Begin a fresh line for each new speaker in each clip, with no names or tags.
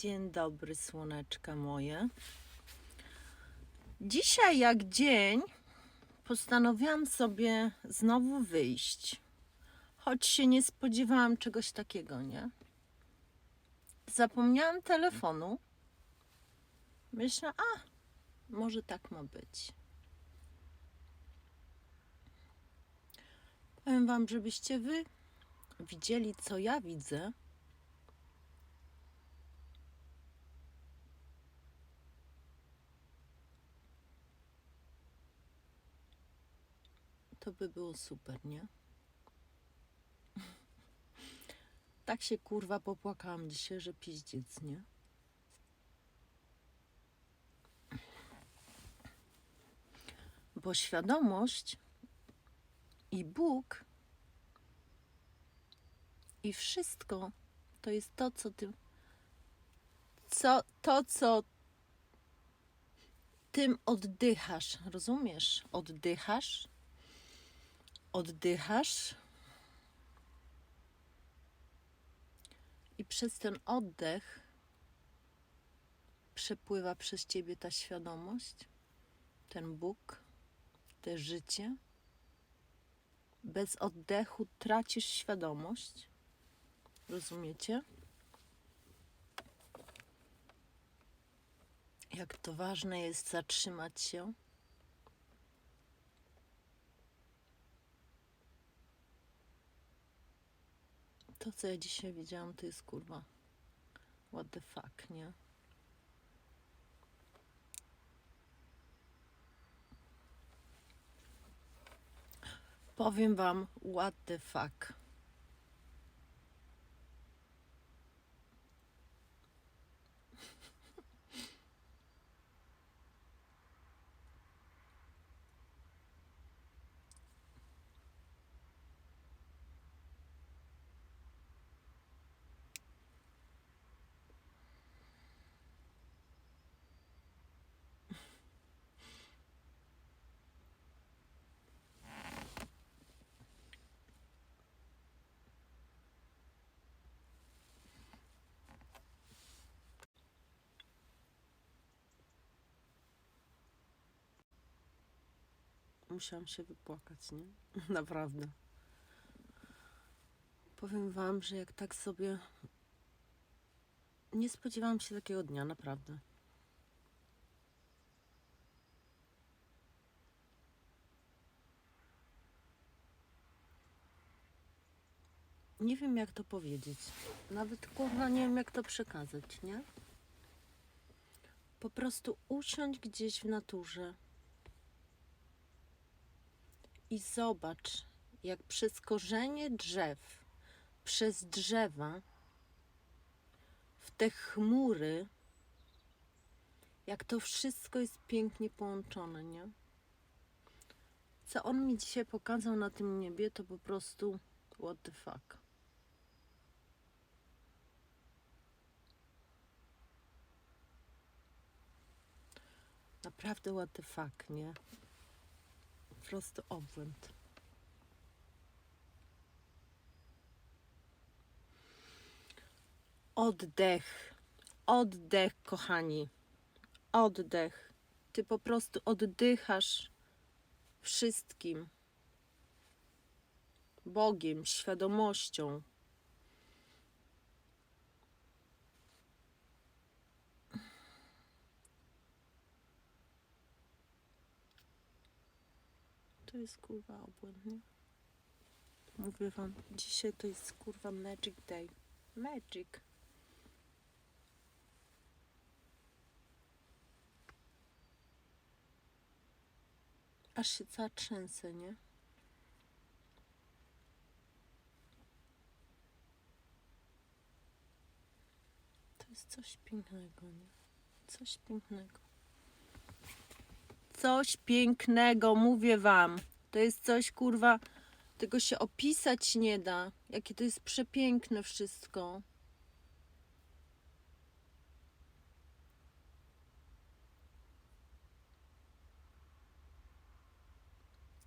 Dzień dobry, słoneczka moje. Dzisiaj, jak dzień, postanowiłam sobie znowu wyjść. Choć się nie spodziewałam czegoś takiego, nie? Zapomniałam telefonu. Myślę, a może tak ma być. Powiem Wam, żebyście Wy widzieli, co ja widzę. To by było super, nie? Tak się kurwa popłakałam dzisiaj, że piździec, nie? Bo świadomość i Bóg i wszystko to jest to, co ty. Co, to, co tym oddychasz, rozumiesz? Oddychasz, oddychasz i przez ten oddech przepływa przez ciebie ta świadomość, ten Bóg, te życie. Bez oddechu tracisz świadomość. Rozumiecie? Jak to ważne jest zatrzymać się. To, co ja dzisiaj widziałam, to jest kurwa. What the fuck, nie? Powiem wam, what the fuck. Musiałam się wypłakać, nie? Naprawdę. Powiem wam, że jak tak sobie. Nie spodziewałam się takiego dnia, naprawdę. Nie wiem, jak to powiedzieć. Nawet kurwa nie wiem, jak to przekazać, nie? Po prostu usiądź gdzieś w naturze i zobacz, jak przez korzenie drzew, przez drzewa, w te chmury, jak to wszystko jest pięknie połączone, nie? Co on mi dzisiaj pokazał na tym niebie, to po prostu what the fuck. Naprawdę what the fuck, nie? Po prostu obłęd. Oddech. Oddech, kochani. Oddech. Ty po prostu oddychasz wszystkim. Bogiem, świadomością. Jest kurwa obłęd? Mówię wam, dzisiaj to jest kurwa magic day. Magic. Aż się cała trzęsę, nie? To jest coś pięknego, nie? Coś pięknego. Coś pięknego, mówię wam. To jest coś, kurwa, tego się opisać nie da. Jakie to jest przepiękne wszystko.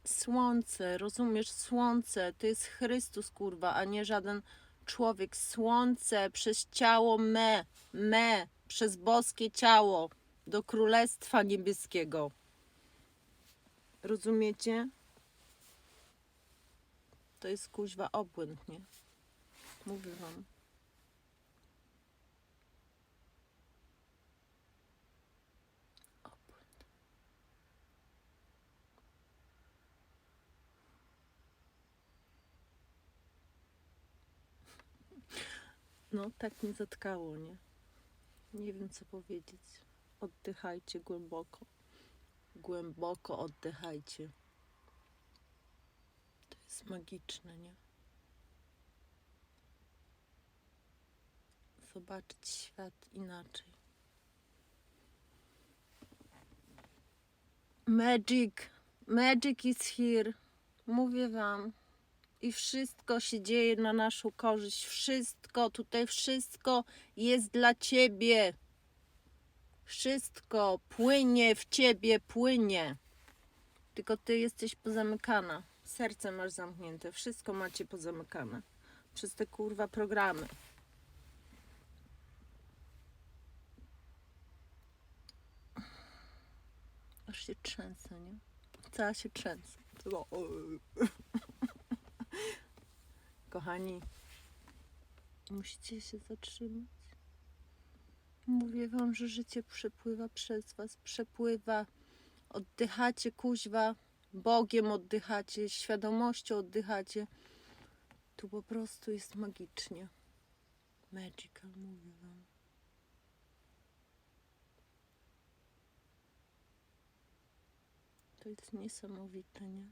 Słońce, rozumiesz? Słońce to jest Chrystus, kurwa, a nie żaden człowiek, słońce przez ciało me, me, przez boskie ciało do Królestwa Niebieskiego. Rozumiecie? To jest kuźwa obłęd, nie? Mówię wam. No, tak mnie zatkało, nie? Nie wiem, co powiedzieć. Oddychajcie głęboko. Głęboko oddychajcie. Jest magiczne, nie? Zobaczyć świat inaczej. Magic, magic is here. Mówię wam. I wszystko się dzieje na naszą korzyść. Wszystko, tutaj wszystko jest dla ciebie. Wszystko płynie w ciebie, płynie. Tylko ty jesteś pozamykana. Serce masz zamknięte. Wszystko macie pozamykane. Przez te kurwa programy. Aż się trzęsę, nie? Cała się trzęsę. Kochani, musicie się zatrzymać. Mówię wam, że życie przepływa przez was, przepływa. Oddychacie, kuźwa, Bogiem oddychacie, świadomością oddychacie. Tu po prostu jest magicznie. Magical, mówię wam. To jest niesamowite, nie?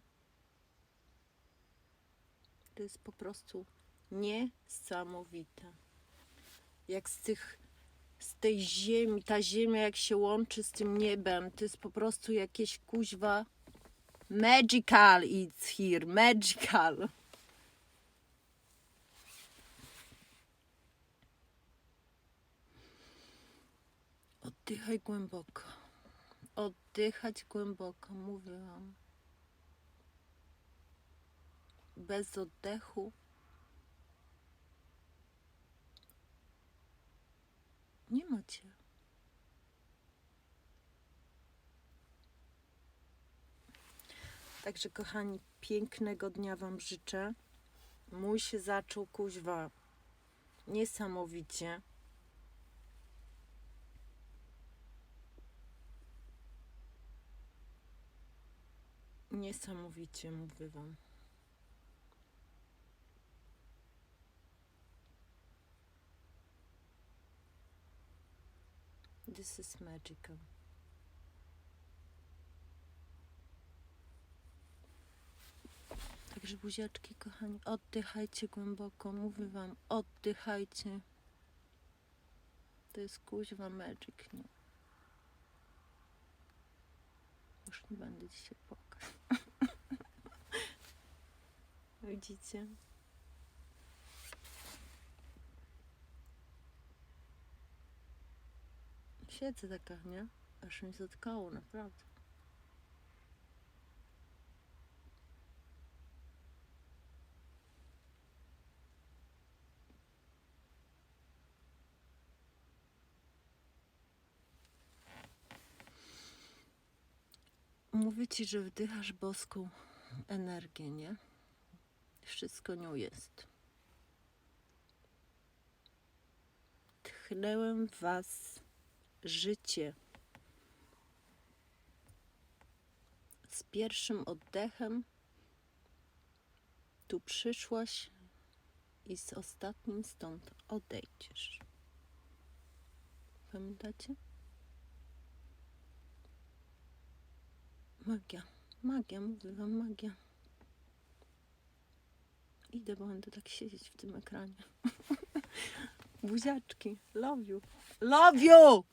To jest po prostu niesamowite. Jak z tych, z tej ziemi, ta ziemia jak się łączy z tym niebem, to jest po prostu jakieś kuźwa magical it's here, magical. Oddychaj głęboko. Oddychać głęboko, mówię wam. bez oddechu. Nie macie. Także kochani, pięknego dnia Wam życzę. Mój się zaczął kuźwa niesamowicie. Niesamowicie mówię Wam. This is magical. Także buziaczki, kochani, oddychajcie głęboko. Mówię wam, oddychajcie. To jest kuźwa magic, nie? Już nie będę dzisiaj płakać. Widzicie? Siedzę taka, nie? Aż mi zatkało, naprawdę. Mówię ci, że wdychasz boską energię, nie? Wszystko nią jest. Tchnęłem w was życie. Z pierwszym oddechem tu przyszłaś i z ostatnim stąd odejdziesz. Pamiętacie? Magia. Magia, mówię wam, magia. Idę, bo będę tak siedzieć w tym ekranie. Buziaczki. Love you. Love you!